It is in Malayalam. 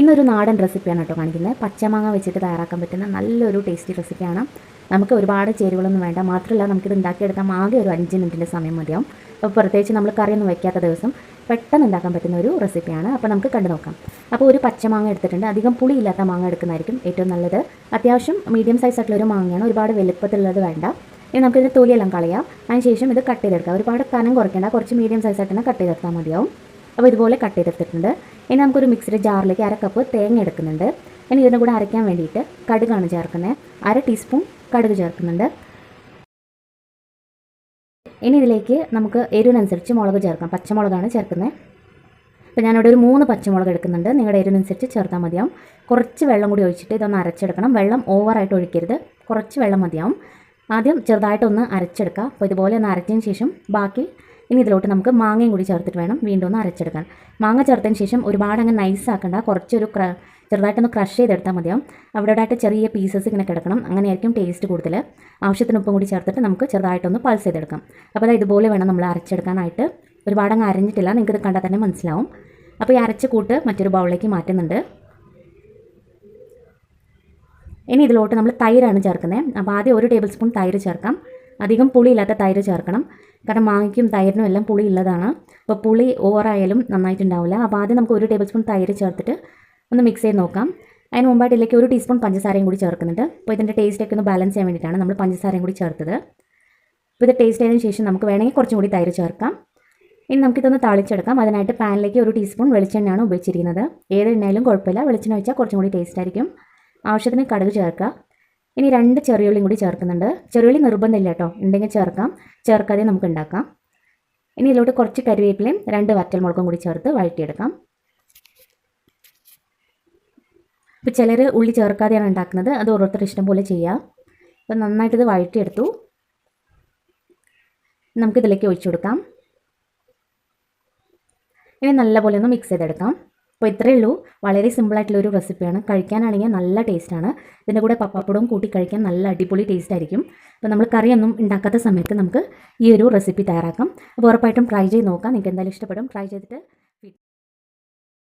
ഇന്നൊരു നാടൻ റെസിപ്പിയാണ് കേട്ടോ കാണിക്കുന്നത്. പച്ചമാങ്ങ വെച്ചിട്ട് തയ്യാറാക്കാൻ പറ്റുന്ന നല്ലൊരു ടേസ്റ്റി റെസിപ്പിയാണ് നമുക്ക് ഒരുപാട് ചേരുവകളൊന്നും വേണ്ട. മാത്രമല്ല നമുക്കിത് ഉണ്ടാക്കിയെടുക്കാൻ ആകെ ഒരു അഞ്ച് മിനിറ്റിന്റെ സമയം മതിയാവും. അപ്പോൾ പ്രത്യേകിച്ച് നമ്മൾ കറിയൊന്നും വയ്ക്കാത്ത ദിവസം പെട്ടെന്ന് ഉണ്ടാക്കാൻ പറ്റുന്ന ഒരു റെസിപ്പിയാണ് അപ്പോൾ നമുക്ക് കണ്ടു നോക്കാം. അപ്പോൾ ഒരു പച്ചമാങ്ങ എടുത്തിട്ടുണ്ട്. അധികം പുളിയില്ലാത്ത മാങ്ങ എടുക്കുന്നതായിരിക്കും ഏറ്റവും നല്ലത്. അത്യാവശ്യം മീഡിയം സൈസ് ആയിട്ടുള്ള ഒരു മാങ്ങയാണ്. ഒരുപാട് വലുപ്പത്തിലുള്ളത് വേണ്ട. ഇനി നമുക്കിതിന്റെ തൊലിയെല്ലാം കളയാം. അതിനുശേഷം ഇത് കട്ട് ചെയ്തെടുക്കാം. ഒരുപാട് കനം കുറയ്ക്കേണ്ട. കുറച്ച് മീഡിയം സൈസ് ആയിട്ട് തന്നെ കട്ട് ചെയ്തെടുത്താൽ മതിയാവും. അപ്പോൾ ഇതുപോലെ കട്ട് ചെയ്തെടുത്തിട്ടുണ്ട്. ഇനി നമുക്കൊരു മിക്സിയുടെ ജാറിലേക്ക് അര കപ്പ് തേങ്ങ എടുക്കുന്നുണ്ട്. ഇനി ഇതിന്റെ കൂടെ അരയ്ക്കാൻ വേണ്ടിയിട്ട് കടുകാണ് ചേർക്കുന്നത് അര ടീസ്പൂൺ കടുക് ചേർക്കുന്നുണ്ട്. ഇനി ഇതിലേക്ക് നമുക്ക് എരിവിനനുസരിച്ച് മുളക് ചേർക്കാം. പച്ചമുളകാണ് ചേർക്കുന്നത് അപ്പോൾ ഞാനിവിടെ ഒരു മൂന്ന് പച്ചമുളക് എടുക്കുന്നുണ്ട്. നിങ്ങളുടെ എരിവിനനുസരിച്ച് ചേർത്താൽ മതിയാവും. കുറച്ച് വെള്ളം കൂടി ഒഴിച്ചിട്ട് ഇതൊന്ന് അരച്ചെടുക്കണം. വെള്ളം ഓവറായിട്ട് ഒഴിക്കരുത്. കുറച്ച് വെള്ളം മതിയാവും. ആദ്യം ചെറുതായിട്ടൊന്ന് അരച്ചെടുക്കുക അപ്പോൾ ഇതുപോലെ ഒന്ന് അരച്ചതിന് ശേഷം ബാക്കി ഇനി ഇതിലോട്ട് നമുക്ക് മാങ്ങയും കൂടി ചേർത്തിട്ട് വേണം വീണ്ടും ഒന്ന് അരച്ചെടുക്കാൻ. മാങ്ങ ചേർത്തതിന് ശേഷം ഒരുപാട് അങ്ങ് നൈസ് ആക്കണ്ട. കുറച്ചൊരു ക്ര ചെറുതായിട്ടൊന്ന് ക്രഷ് ചെയ്തെടുത്താൽ മതിയാവും. അവിടെ ആയിട്ട് ചെറിയ പീസസ് ഇങ്ങനെ കിടക്കണം. അങ്ങനെയായിരിക്കും ടേസ്റ്റ് കൂടുതൽ ആവശ്യത്തിന് ഉപ്പും കൂടി ചേർത്തിട്ട് നമുക്ക് ചെറുതായിട്ടൊന്ന് പൾസ് ചെയ്തെടുക്കാം. അപ്പോൾ അത് ഇതുപോലെ വേണം നമ്മൾ അരച്ചെടുക്കാനായിട്ട്. ഒരുപാട് അങ്ങ് അരഞ്ഞിട്ടില്ല. നിങ്ങൾക്ക് ഇത് കണ്ടാൽ തന്നെ മനസ്സിലാവും. അപ്പോൾ ഈ അരച്ച കൂട്ട് മറ്റൊരു ബൗളിലേക്ക് മാറ്റുന്നുണ്ട്. ഇനി ഇതിലോട്ട് നമ്മൾ തൈരാണ് ചേർക്കുന്നത് അപ്പോൾ ആദ്യം ഒരു ടേബിൾ സ്പൂൺ തൈര് ചേർക്കാം. അധികം പുളിയില്ലാത്ത തൈര് ചേർക്കണം. കാരണം മാങ്ങയ്ക്കും തൈരിനും എല്ലാം പുളി ഉള്ളതാണ്. അപ്പോൾ പുളി ഓവറായാലും നന്നായിട്ടുണ്ടാവില്ല. അപ്പോൾ ആദ്യം നമുക്ക് ഒരു ടേബിൾ സ്പൂൺ തൈര് ചേർത്തിട്ട് ഒന്ന് മിക്സ് ചെയ്ത് നോക്കാം. അതിന് മുമ്പായിട്ട് ഇതിലേക്ക് ഒരു ടീസ്പൂൺ പഞ്ചസാരയും കൂടി ചേർക്കുന്നുണ്ട്. അപ്പോൾ ഇതിന്റെ ടേസ്റ്റൊക്കെ ഒന്ന് ബാലൻസ് ചെയ്യാൻ വേണ്ടിയിട്ടാണ് നമ്മൾ പഞ്ചസാരയും കൂടി ചേർത്തത്. അപ്പോൾ ഇത് ടേസ്റ്റ് ചെയ്തതിന് ശേഷം നമുക്ക് വേണമെങ്കിൽ കുറച്ചും കൂടി തൈര് ചേർക്കാം. ഇനി നമുക്കിതൊന്ന് തളിച്ചെടുക്കാം. അതിനായിട്ട് പാനിലേക്ക് ഒരു ടീസ്പൂൺ വെളിച്ചെണ്ണയാണ് ഉപയോഗിച്ചിരിക്കുന്നത്. ഏത് എണ്ണയിലും കുഴപ്പമില്ല. വെളിച്ചെണ്ണ വെച്ചാൽ കുറച്ചും കൂടി ടേസ്റ്റ് ആയിരിക്കും. ആവശ്യത്തിന് കടുക് ചേർക്കുക. ഇനി രണ്ട് ചെറിയുള്ളിയും കൂടി ചേർക്കുന്നുണ്ട്. ചെറിയുള്ളി നിർബന്ധമില്ല കേട്ടോ. ഉണ്ടെങ്കിൽ ചേർക്കാം. ചേർക്കാതെ നമുക്ക് ഉണ്ടാക്കാം. ഇനി ഇതിലോട്ട് കുറച്ച് കരിവേപ്പിലയും രണ്ട് വറ്റൽ മുളകും കൂടി ചേർത്ത് വഴറ്റിയെടുക്കാം. ഇപ്പോൾ ചിലർ ഉള്ളി ചേർക്കാതെയാണ് ഉണ്ടാക്കുന്നത്. അത് ഓരോരുത്തർ ഇഷ്ടം പോലെ ചെയ്യാം. അപ്പോൾ നന്നായിട്ടിത് വഴറ്റിയെടുത്തു. നമുക്കിതിലേക്ക് ഒഴിച്ചു കൊടുക്കാം. ഇനി നല്ലപോലെ ഒന്ന് മിക്സ് ചെയ്തെടുക്കാം. അപ്പോൾ ഇത്രയേ ഉള്ളൂ. വളരെ സിമ്പിളായിട്ടുള്ള ഒരു റെസിപ്പിയാണ് കഴിക്കാനാണെങ്കിൽ നല്ല ടേസ്റ്റാണ് ഇതിന്റെ കൂടെ പപ്പാപ്പടവും കൂട്ടി കഴിക്കാൻ നല്ല അടിപൊളി ടേസ്റ്റ് ആയിരിക്കും. അപ്പോൾ നമ്മൾ കറിയൊന്നും ഉണ്ടാക്കാത്ത സമയത്ത് നമുക്ക് ഈ ഒരു റെസിപ്പി തയ്യാറാക്കാം. അപ്പോൾ ഉറപ്പായിട്ടും ട്രൈ ചെയ്ത് നോക്കാം. നിങ്ങൾക്ക് എന്തായാലും ഇഷ്ടപ്പെടും. ട്രൈ ചെയ്തിട്ട്